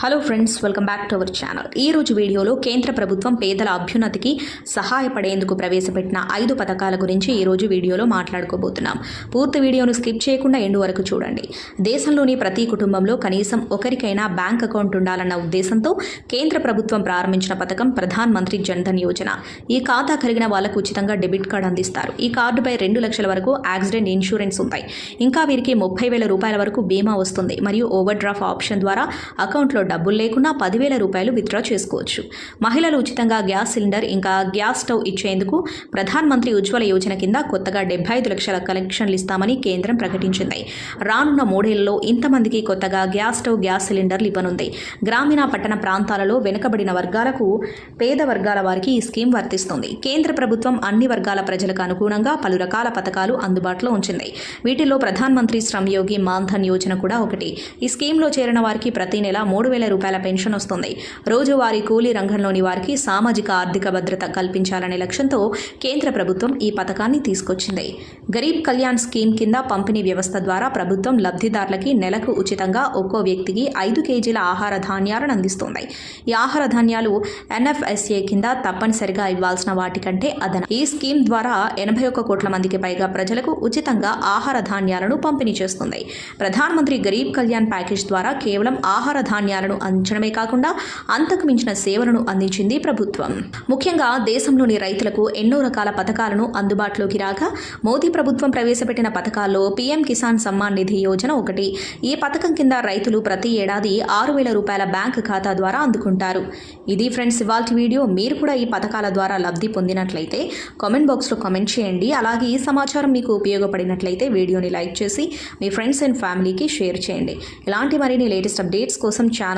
Hello friends welcome back to our channel ఈ రోజు వీడియోలో కేంద్ర ప్రభుత్వం పేదల అభ్యున్నతికి సహాయపడేందుకు ప్రవేశపెట్టిన ఐదు పథకాల గురించి ఈ రోజు వీడియోలో మాట్లాడుకోబోతున్నాం. పూర్తి వీడియోను స్కిప్ చేయకుండా ఎండు వరకు చూడండి. దేశంలోని ప్రతి కుటుంబంలో కనీసం ఒకరికైనా బ్యాంక్ అకౌంట్ ఉండాలన్న ఉద్దేశంతో కేంద్ర ప్రభుత్వం ప్రారంభించిన పథకం ప్రధాన్ మంత్రి జన్ధన్ యోజన. ఈ ఖాతా కలిగిన వాళ్ళకు ఉచితంగా డెబిట్ కార్డు అందిస్తారు. ఈ కార్డుపై రెండు లక్షల వరకు యాక్సిడెంట్ ఇన్సూరెన్స్ ఉంటాయి. ఇంకా వీరికి ముప్పై వేల రూపాయల వరకు బీమా వస్తుంది. మరియు ఓవర్ డ్రాఫ్ట్ ఆప్షన్ ద్వారా అకౌంట్లో డబ్బులు లేకున్నా పదివేల రూపాయలు విత్డ్రా చేసుకోవచ్చు. మహిళలు ఉచితంగా గ్యాస్ సిలిండర్ ఇంకా గ్యాస్ స్టవ్ ఇచ్చేందుకు ప్రధానమంత్రి ఉజ్వల యోజన కింద కొత్తగా డెబ్బై ఐదు లక్షల కలెక్షన్లు ఇస్తామని కేంద్రం ప్రకటించింది. రానున్న మూడేళ్ళలో ఇంతమందికి కొత్తగా గ్యాస్ స్టవ్ గ్యాస్ సిలిండర్లు ఇవ్వనుంది. గ్రామీణ పట్టణ ప్రాంతాలలో వెనుకబడిన వర్గాలకు పేద వర్గాల వారికి ఈ స్కీమ్ వర్తిస్తుంది. కేంద్ర ప్రభుత్వం అన్ని వర్గాల ప్రజలకు అనుగుణంగా పలు రకాల పథకాలు అందుబాటులో ఉంచింది. వీటిలో ప్రధానమంత్రి శ్రమ్ యోగి మాన్ధన్ యోజన కూడా ఒకటి. ఈ స్కీమ్లో చేరిన వారికి ప్రతి నెల మూడు వేల రూపాయల పెన్షన్ వస్తుంది. రోజువారీ కూలీ రంగంలోని వారికి సామాజిక ఆర్థిక భద్రత కల్పించాలనే లక్ష్యంతో కేంద్ర ప్రభుత్వం ఈ పథకాన్ని తీసుకొచ్చింది. గరీబ్ కళ్యాణ్ స్కీమ్ కింద పంపిణీ వ్యవస్థ ద్వారా ప్రభుత్వం లబ్ధిదారులకి నెలకు ఉచితంగా ఒక్కో వ్యక్తికి ఐదు కేజీల ఆహార ధాన్యాలను అందిస్తుంది. ఈ ఆహార ధాన్యాలు ఎన్ఎఫ్ఎస్ఏ కింద తప్పనిసరిగా ఇవ్వాల్సిన వాటికంటే అదన ఈ స్కీమ్ ద్వారా ఎనభై ఒక్క కోట్ల మందికి పైగా ప్రజలకు ఉచితంగా ఆహార ధాన్యాలను పంపిణీ చేస్తుంది. ప్రధానమంత్రి గరీబ్ కళ్యాణ్ ప్యాకేజ్ ద్వారా కేవలం ఆహార ధాన్యాలను అందించడమే కాకుండా అంతకు మించిన సేవలను అందించింది ప్రభుత్వం. ముఖ్యంగా దేశంలోని రైతులకు ఎన్నో రకాల పథకాలను అందుబాటులోకి రాగా మోదీ ప్రభుత్వం ప్రవేశపెట్టిన పథకాల్లో పీఎం కిసాన్ సమ్మాన్ నిధి యోజన ఒకటి. ఈ పథకం కింద రైతులు ప్రతి ఏడాది ఆరు వేల రూపాయల బ్యాంక్ ఖాతా ద్వారా అందుకుంటారు. ఇది ఫ్రెండ్స్ ఇవాల్టి వీడియో. మీరు కూడా ఈ పథకాల ద్వారా లబ్ధి పొందినట్లయితే కామెంట్ బాక్స్లో కామెంట్ చేయండి. అలాగే ఈ సమాచారం మీకు ఉపయోగపడినట్లయితే వీడియోని లైక్ చేసి మీ ఫ్రెండ్స్ అండ్ ఫ్యామిలీకి షేర్ చేయండి. ఇలాంటి మరిన్ని లేటెస్ట్ అప్డేట్స్ కోసం ఛానల్